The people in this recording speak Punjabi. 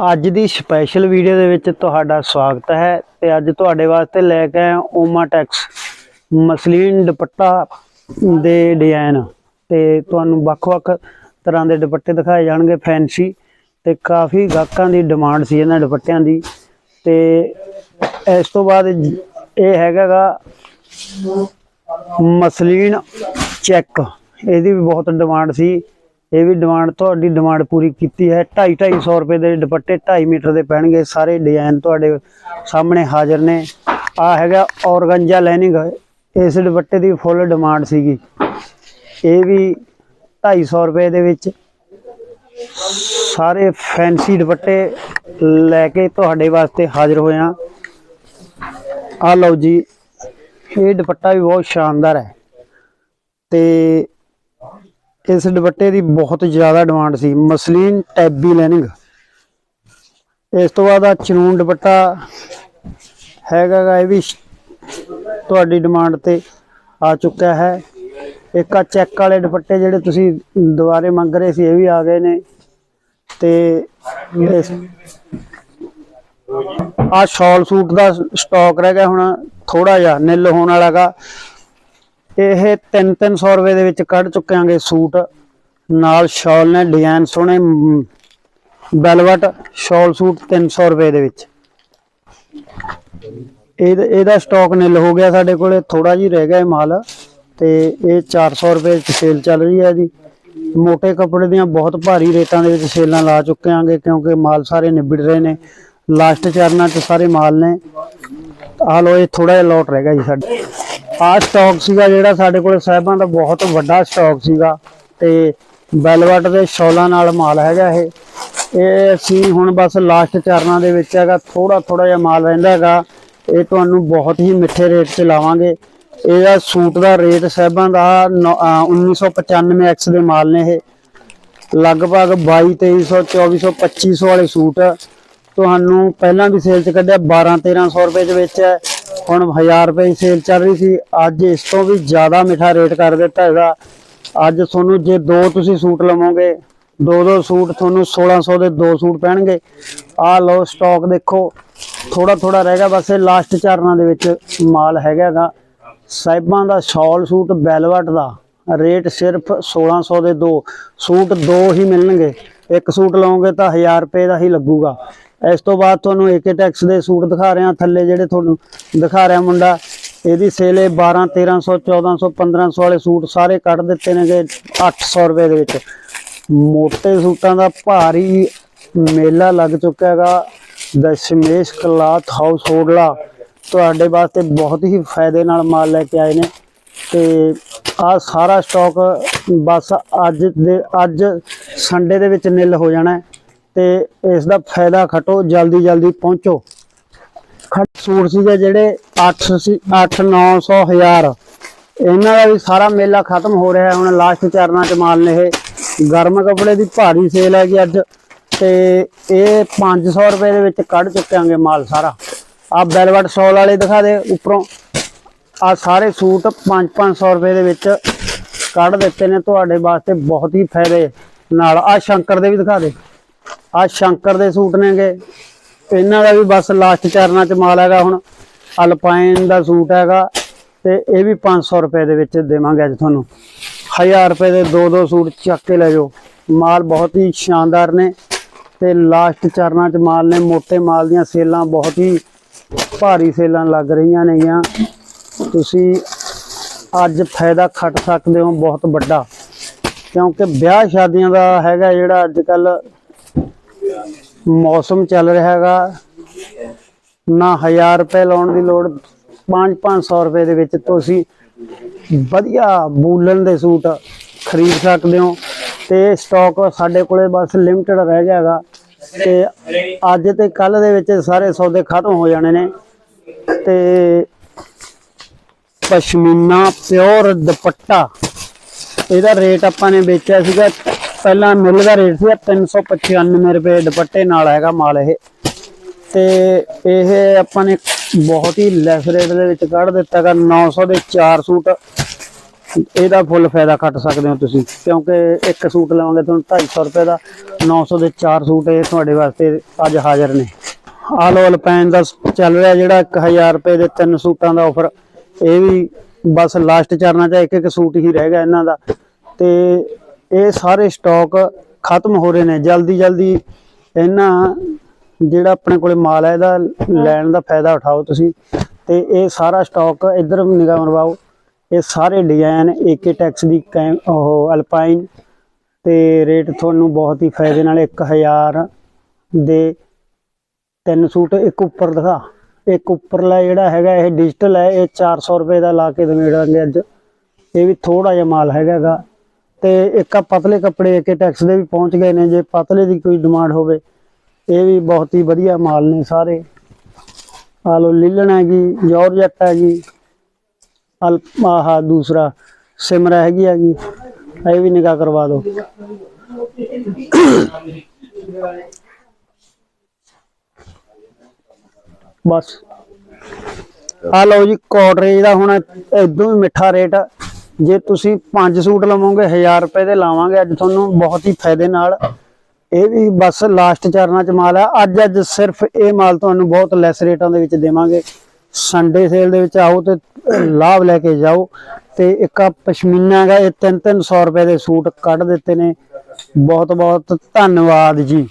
ਅੱਜ ਦੀ ਸਪੈਸ਼ਲ ਵੀਡੀਓ ਦੇ ਵਿੱਚ ਤੁਹਾਡਾ ਸਵਾਗਤ ਹੈ ਤੇ ਅੱਜ ਤੁਹਾਡੇ ਵਾਸਤੇ ਲੈ ਕੇ ਆਏ ਓਮਾਟੈਕਸ ਮਸਲੀਨ ਦੁਪੱਟਾ ਦੇ ਡਿਜ਼ਾਈਨ ਤੇ ਤੁਹਾਨੂੰ ਵੱਖ-ਵੱਖ ਤਰ੍ਹਾਂ ਦੇ ਦੁਪੱਟੇ ਦਿਖਾਏ ਜਾਣਗੇ ਫੈਂਸੀ ਤੇ ਕਾਫੀ ਗਾਹਕਾਂ ਦੀ ਡਿਮਾਂਡ ਸੀ ਇਹਨਾਂ ਦੁਪੱਟਿਆਂ ਦੀ। ਤੇ ਇਸ ਤੋਂ ਬਾਅਦ ਇਹ ਹੈਗਾਗਾ ਮਸਲੀਨ ਚੈੱਕ। ਇਹਦੀ ਵੀ ਬਹੁਤ ਡਿਮਾਂਡ ਸੀ। ਇਹ ਵੀ ਡਿਮਾਂਡ ਤੁਹਾਡੀ ਡਿਮਾਂਡ ਪੂਰੀ ਕੀਤੀ ਹੈ। 2.5 250 ਰੁਪਏ ਦੇ ਦੁਪੱਟੇ 2.5 ਮੀਟਰ ਦੇ ਪੈਣਗੇ। ਸਾਰੇ ਡਿਜ਼ਾਈਨ ਤੁਹਾਡੇ ਸਾਹਮਣੇ ਹਾਜ਼ਰ ਨੇ। ਆ ਹੈਗਾ ਔਰਗੰਜਾ ਲੈਨਿੰਗ ਇਸ ਦੁਪੱਟੇ ਦੀ ਫੁੱਲ ਡਿਮਾਂਡ ਸੀਗੀ। ਇਹ ਵੀ 250 ਰੁਪਏ ਦੇ ਵਿੱਚ। ਸਾਰੇ ਫੈਂਸੀ ਦੁਪੱਟੇ ਲੈ ਕੇ ਤੁਹਾਡੇ ਵਾਸਤੇ ਹਾਜ਼ਰ ਹੋਇਆ ਆ ਲਓ ਜੀ, ਇਹ ਦੁਪੱਟਾ ਵੀ ਬਹੁਤ ਸ਼ਾਨਦਾਰ ਹੈ। ਤੇ ਇਸ ਦੁਪੱਟੇ ਦੀ ਬਹੁਤ ਜ਼ਿਆਦਾ ਡਿਮਾਂਡ ਸੀ, ਮਸਲੀਨ ਟੈਬੀ ਲੈਨਿੰਗ। ਇਸ ਤੋਂ ਬਾਅਦ ਆ ਚਨੂਨ ਦੁਪੱਟਾ ਹੈਗਾ ਗਾ, ਇਹ ਵੀ ਤੁਹਾਡੀ ਡਿਮਾਂਡ ਤੇ ਆ ਚੁੱਕਿਆ ਹੈ। ਇੱਕ ਆ ਚੈੱਕ ਵਾਲੇ ਦੁਪੱਟੇ ਜਿਹੜੇ ਤੁਸੀਂ ਦੁਬਾਰੇ ਮੰਗ ਰਹੇ ਸੀ, ਇਹ ਵੀ ਆ ਗਏ ਨੇ। ਤੇ ਇਸ ਆ ਸ਼ਾਲ ਸੂਟ ਦਾ ਸਟਾਕ ਰਹਿ ਗਿਆ ਹੁਣ ਥੋੜਾ ਜਿਹਾ, ਨਿੱਲ ਹੋਣ ਵਾਲਾਗਾ ਇਹ 3-300 ਰੁਪਏ ਦੇ ਵਿੱਚ ਕੱਢ ਚੁੱਕਿਆਂਗੇ ਸੂਟ। ਨਾਲ ਸ਼ਾਲ ਨੇ ਡਿਜ਼ਾਈਨ ਸੋਹਣੇ ਬੈਲਵਟ ਸ਼ਾਲ ਸੂਟ 300 ਰੁਪਏ ਦੇ ਵਿੱਚ। ਇਹ, ਇਹਦਾ ਸਟਾਕ ਨਿਲ ਹੋ ਗਿਆ ਸਾਡੇ ਕੋਲੇ ਥੋੜਾ ਜਿਹਾ ਰਹਿ ਗਿਆ ਮਾਲ। ਤੇ ਇਹ 400 ਰੁਪਏ ਚ ਸੇਲ ਚੱਲ ਰਹੀ ਹੈ ਜੀ। ਮੋٹے ਕੱਪੜੇ ਦੀਆਂ ਬਹੁਤ ਭਾਰੀ ਰੇਟਾਂ ਦੇ ਵਿੱਚ ਸੇਲਾਂ ਲਾ ਚੁੱਕੇ ਆਂਗੇ ਕਿਉਂਕਿ ਮਾਲ ਸਾਰੇ ਨਿਬੜ ਰਹੇ ਨੇ। ਲਾਸਟ ਚਰਨਾਂ 'ਚ ਸਾਰੇ ਮਾਲ ਨੇ। ਆ ਲੋ ਇਹ ਥੋੜਾ ਜਿਹਾ ਲੋਟ ਰਹਿ ਗਿਆ ਜੀ ਸਾਡੇ। ਆ ਸਟਾਕ ਸੀਗਾ ਜਿਹੜਾ ਸਾਡੇ ਕੋਲ ਸਾਹਿਬਾਂ ਦਾ ਬਹੁਤ ਵੱਡਾ ਸਟਾਕ ਸੀਗਾ ਤੇ ਬੈਲਵਟ ਦੇ ਸ਼ੌਲਾਂ ਨਾਲ ਮਾਲ ਹੈਗਾ ਇਹ। ਇਹ ਅਸੀਂ ਹੁਣ ਬਸ ਲਾਸਟ ਚਰਨਾਂ ਦੇ ਵਿੱਚ ਹੈਗਾ ਥੋੜਾ ਥੋੜਾ ਜਿਹਾ ਮਾਲ ਰਹਿੰਦਾ ਹੈਗਾ। ਇਹ ਤੁਹਾਨੂੰ ਬਹੁਤ ਹੀ ਮਿੱਠੇ ਰੇਟ 'ਤੇ ਲਾਵਾਂਗੇ। ਇਹਦਾ ਸੂਟ ਦਾ ਰੇਟ ਸਾਹਿਬਾਂ ਦਾ ਨੌ- ਅਹ 1995 ਐਕਸ ਦੇ ਮਾਲ ਨੇ ਇਹ। ਲਗਭਗ 22 2300 2400 2500 ਵਾਲੇ ਸੂਟ। ਤੁਹਾਨੂੰ ਪਹਿਲਾਂ ਵੀ ਸੇਲ 'ਚ ਕੱਢਿਆ 12 1300 ਰੁਪਏ ਦੇ ਵਿੱਚ ਹੈ। ਹੁਣ 1000 ਰੁਪਏ ਦੀ ਸੇਲ ਚੱਲ ਰਹੀ ਸੀ। ਅੱਜ ਇਸ ਤੋਂ ਵੀ ਜ਼ਿਆਦਾ ਮਿੱਠਾ ਰੇਟ ਕਰ ਦਿੱਤਾ ਇਹਦਾ। ਅੱਜ ਤੁਹਾਨੂੰ ਜੇ ਦੋ ਤੁਸੀਂ ਸੂਟ ਲਵੋਗੇ, ਦੋ ਦੋ ਸੂਟ ਤੁਹਾਨੂੰ 1600 ਦੇ ਦੋ ਸੂਟ ਪੈਣਗੇ। ਆ ਲਓ ਸਟਾਕ ਦੇਖੋ ਥੋੜਾ ਥੋੜਾ ਰਹਿ ਗਿਆ, ਬਸ ਇਹ ਲਾਸਟ ਚਰਨਾਂ ਦੇ ਵਿੱਚ ਮਾਲ ਹੈਗਾਗਾ ਸਾਹਿਬਾਂ ਦਾ ਸ਼ਾਲ ਸੂਟ ਬੈਲਵਟ ਦਾ ਰੇਟ ਸਿਰਫ 1600 ਦੇ ਦੋ। ਸੂਟ ਦੋ ਹੀ ਮਿਲਣਗੇ। ਇੱਕ ਸੂਟ ਲਓਗੇ ਤਾਂ 1000 ਰੁਪਏ ਦਾ ਹੀ ਲੱਗੂਗਾ। ਇਸ ਤੋਂ ਬਾਅਦ ਤੁਹਾਨੂੰ ਏਕੇ ਟੈਕਸ ਦੇ ਸੂਟ ਦਿਖਾ ਰਿਹਾ, ਥੱਲੇ ਜਿਹੜੇ ਤੁਹਾਨੂੰ ਦਿਖਾ ਰਿਹਾ ਮੁੰਡਾ, ਇਹਦੀ ਸੇਲ ਹੈ 12 1300 1400 1500 ਵਾਲੇ ਸੂਟ ਸਾਰੇ ਕੱਢ ਦਿੱਤੇ ਨੇਗੇ 800 ਰੁਪਏ ਦੇ ਵਿੱਚ। ਮੋਟੇ ਸੂਟਾਂ ਦਾ ਭਾਰੀ ਮੇਲਾ ਲੱਗ ਚੁੱਕਾ ਹੈਗਾ, ਦਸ਼ਮੇਸ਼ ਕਲਾਥ ਹਾਊਸ ਹੋਡਲਾ ਤੁਹਾਡੇ ਵਾਸਤੇ ਬਹੁਤ ਹੀ ਫਾਇਦੇ ਨਾਲ ਮਾਲ ਲੈ ਕੇ ਆਏ ਨੇ ਤੇ ਆ ਸਾਰਾ ਸਟਾਕ ਬਸ ਅੱਜ ਦੇ, ਅੱਜ ਸੰਡੇ ਦੇ ਵਿੱਚ ਨਿਲ ਹੋ ਜਾਣਾ ਤੇ ਇਸ ਦਾ ਫਾਇਦਾ ਖਟੋ, ਜਲਦੀ ਜਲਦੀ ਪਹੁੰਚੋ। ਖਟ ਸੂਟ ਸੀਗੇ ਜਿਹੜੇ 8 ਸੀ 8 900 1000 ਇਹਨਾਂ ਦਾ ਵੀ ਸਾਰਾ ਮੇਲਾ ਖਤਮ ਹੋ ਰਿਹਾ ਹੁਣ ਲਾਸਟ ਚਰਨਾਂ ਚ ਮਾਲ ਨੇ ਇਹ ਗਰਮ ਕੱਪੜੇ ਦੀ ਭਾਰੀ ਸੇਲ ਹੈ ਜੀ ਅੱਜ। ਤੇ ਇਹ 500 ਰੁਪਏ ਦੇ ਵਿੱਚ ਕੱਢ ਚੁੱਕਾਂਗੇ ਮਾਲ ਸਾਰਾ। ਆ ਬੈਲਵਟ ਸ਼ਾਲ ਵਾਲੇ ਦਿਖਾ ਦੇ ਉੱਪਰੋਂ। ਆ ਸਾਰੇ ਸੂਟ 5-500 ਰੁਪਏ ਦੇ ਵਿੱਚ ਕੱਢ ਦਿੱਤੇ ਨੇ। ਤੁਹਾਡੇ ਵਾਸਤੇ ਬਹੁਤ ਹੀ ਫਾਇਦੇ। ਨਾਲ ਆ ਸ਼ੰਕਰ ਦੇ ਵੀ ਦਿਖਾ ਦੇ। ਆ ਸ਼ੰਕਰ ਦੇ ਸੂਟ ਨੇਗੇ। ਇਹਨਾਂ ਦਾ ਵੀ ਬਸ ਲਾਸਟ ਚਰਨਾਂ ਚ ਮਾਲ ਹੈਗਾ ਹੁਣ। ਅਲਪਾਈਨ ਦਾ ਸੂਟ ਹੈਗਾ ਤੇ ਇਹ ਵੀ 500 ਰੁਪਏ ਦੇ ਵਿੱਚ ਦੇਵਾਂਗੇ ਅੱਜ ਤੁਹਾਨੂੰ। 1000 ਰੁਪਏ ਦੇ ਦੋ ਦੋ ਸੂਟ ਚੱਕ ਕੇ ਲੈ ਜਾਓ। ਮਾਲ ਬਹੁਤ ਹੀ ਸ਼ਾਨਦਾਰ ਨੇ ਤੇ ਲਾਸਟ ਚਰਨਾਂ ਚ ਮਾਲ ਨੇ। ਮੋਟੇ ਮਾਲ ਦੀਆਂ ਸੇਲਾਂ ਬਹੁਤ ਹੀ ਭਾਰੀ ਸੇਲਾਂ ਲੱਗ ਰਹੀਆਂ ਨੇਗੀਆਂ। ਤੁਸੀਂ ਅੱਜ ਫਾਇਦਾ ਖੱਟ ਸਕਦੇ ਹੋ, ਬਹੁਤ ਵੱਡਾ। ਕਿਉਂਕਿ ਵਿਆਹ ਸ਼ਾਦੀਆਂ ਦਾ ਹੈਗਾ ਜਿਹੜਾ ਅੱਜ ਕੱਲ ਮੌਸਮ ਚੱਲ ਰਿਹਾ ਹੈਗਾ। ਨਾ 1000 ਰੁਪਏ ਲਾਉਣ ਦੀ ਲੋੜ 5-500 ਰੁਪਏ ਦੇ ਵਿੱਚ ਤੁਸੀਂ ਵਧੀਆ ਬੂਲਨ ਦੇ ਸੂਟ ਖਰੀਦ ਸਕਦੇ ਹੋ। ਤੇ ਸਟਾਕ ਸਾਡੇ ਕੋਲੇ ਬਸ ਲਿਮਟਿਡ ਰਹਿ ਗਿਆ ਹੈਗਾ। ਤੇ ਅੱਜ ਤੇ ਕੱਲ ਦੇ ਵਿੱਚ ਸਾਰੇ ਸੌਦੇ ਖਤਮ ਹੋ ਜਾਣੇ ਨੇ। ਤੇ ਪਸ਼ਮੀਨਾ ਪਿਓਰ ਦੁਪੱਟਾ, ਇਹਦਾ ਰੇਟ ਆਪਾਂ ਨੇ ਵੇਚਿਆ ਸੀਗਾ ਪਹਿਲਾਂ ਮਿਲ ਦਾ ਰੇਟ ਸੀ 395 ਰੁਪਏ, ਦੁਪੱਟੇ ਨਾਲ ਹੈਗਾ ਮਾਲ ਇਹ। ਤੇ ਇਹ ਆਪਾਂ ਨੇ ਬਹੁਤ ਹੀ ਲੈਸ ਰੇਟ ਦੇ ਵਿੱਚ ਕੱਢ ਦਿੱਤਾ ਹੈਗਾ 900 ਦੇ 4 ਸੂਟ। ਇਹਦਾ ਫੁੱਲ ਫਾਇਦਾ ਕੱਟ ਸਕਦੇ ਹੋ ਤੁਸੀਂ, ਕਿਉਂਕਿ ਇੱਕ ਸੂਟ ਲਵਾਂਗੇ ਤੁਹਾਨੂੰ 250 ਰੁਪਏ ਦਾ 900 ਦੇ 4 ਸੂਟ ਇਹ ਤੁਹਾਡੇ ਵਾਸਤੇ ਅੱਜ ਹਾਜ਼ਰ ਨੇ। ਆਲ ਓਲ ਪੈਨ ਦਾ ਚੱਲ ਰਿਹਾ ਜਿਹੜਾ 1000 ਰੁਪਏ ਦੇ ਤਿੰਨ ਸੂਟਾਂ ਦਾ ਆਫਰ ਇਹ ਵੀ ਬਸ ਲਾਸਟ ਚਰਨਾਂ 'ਚ ਇੱਕ ਇੱਕ ਸੂਟ ਹੀ ਰਹਿ ਗਿਆ ਇਹਨਾਂ ਦਾ। ਤੇ ਇਹ ਸਾਰੇ ਸਟਾਕ ਖਤਮ ਹੋ ਰਹੇ ਨੇ। ਜਲਦੀ ਜਲਦੀ ਇਹਨਾਂ ਜਿਹੜਾ ਆਪਣੇ ਕੋਲੇ ਮਾਲ ਹੈ, ਇਹਦਾ ਲੈਣ ਦਾ ਫਾਇਦਾ ਉਠਾਓ ਤੁਸੀਂ। ਤੇ ਇਹ ਸਾਰਾ ਸਟਾਕ ਇੱਧਰ ਨਿਗਾਹ ਮਰਵਾਓ ਇਹ ਸਾਰੇ ਡਿਜ਼ਾਈਨ ਏਕੇ ਟੈਕਸ ਦੀ ਕੈਮ, ਉਹ ਅਲਪਾਈਨ ਤੇ ਰੇਟ ਤੁਹਾਨੂੰ ਬਹੁਤ ਹੀ ਫਾਇਦੇ ਨਾਲ 1000 ਦੇ ਤਿੰਨ ਸੂਟ ਇੱਕ ਉੱਪਰ ਦਿਖਾ। ਇੱਕ ਉੱਪਰਲਾ ਜਿਹੜਾ ਹੈਗਾ, ਇਹ ਡਿਜੀਟਲ ਹੈ, ਇਹ 400 ਰੁਪਏ ਦਾ ਲਾ ਕੇ ਦੇਵਾਂਗੇ ਅੱਜ। ਇਹ ਵੀ ਥੋੜਾ ਜਿਹਾ ਮਾਲ ਹੈਗਾਗਾ ਤੇ ਇੱਕ ਆ ਪਤਲੇ ਕੱਪੜੇ ਏਕੇ ਟੈਕਸ ਦੇ ਵੀ ਪਹੁੰਚ ਗਏ ਨੇ। ਜੇ ਪਤਲੇ ਦੀ ਕੋਈ ਡਿਮਾਂਡ ਹੋਵੇ, ਇਹ ਵੀ ਬਹੁਤ ਹੀ ਵਧੀਆ ਮਾਲ ਨੇ ਸਾਰੇ। ਆ ਲੋ ਲਿਲਣ ਹੈਗੀ ਜੌਰਜੱਟ ਹੈਗੀ, ਅਲ, ਆਹ ਦੂਸਰਾ, ਸਿਮਰਾ ਹੈਗੀ ਹੈਗੀ, ਇਹ ਵੀ ਨਿਗਾਹ ਕਰਵਾ ਦਿਓ। ਬਸ। ਆ ਲਓ ਜੀ, ਕੋਟਰੇਜ ਦਾ ਹੁਣ ਇਦੋਂ ਵੀ ਮਿੱਠਾ ਰੇਟ ਜੇ ਤੁਸੀਂ ਪੰਜ ਸੂਟ ਲਵੋਗੇ 1000 ਰੁਪਏ ਦੇ ਲਾਵਾਂਗੇ ਅੱਜ ਤੁਹਾਨੂੰ ਬਹੁਤ ਹੀ ਫਾਇਦੇ ਨਾਲ। ਇਹ ਵੀ ਬਸ ਲਾਸਟ ਚਰਨਾਂ ਚ ਮਾਲ ਹੈ ਅੱਜ ਅੱਜ ਸਿਰਫ ਇਹ ਮਾਲ ਤੁਹਾਨੂੰ ਬਹੁਤ ਲੈਸ ਰੇਟਾਂ ਦੇ ਵਿੱਚ ਦੇਵਾਂਗੇ। ਸੰਡੇ ਸੇਲ ਦੇ ਵਿੱਚ ਆਓ ਤੇ ਲਾਭ ਲੈ ਕੇ ਜਾਓ। ਤੇ ਇੱਕ ਆ ਪਸ਼ਮੀਨਾ ਹੈਗਾ, ਇਹ 3-300 ਰੁਪਏ ਦੇ ਸੂਟ ਕੱਢ ਦਿੱਤੇ ਨੇ। ਬਹੁਤ ਬਹੁਤ ਧੰਨਵਾਦ ਜੀ।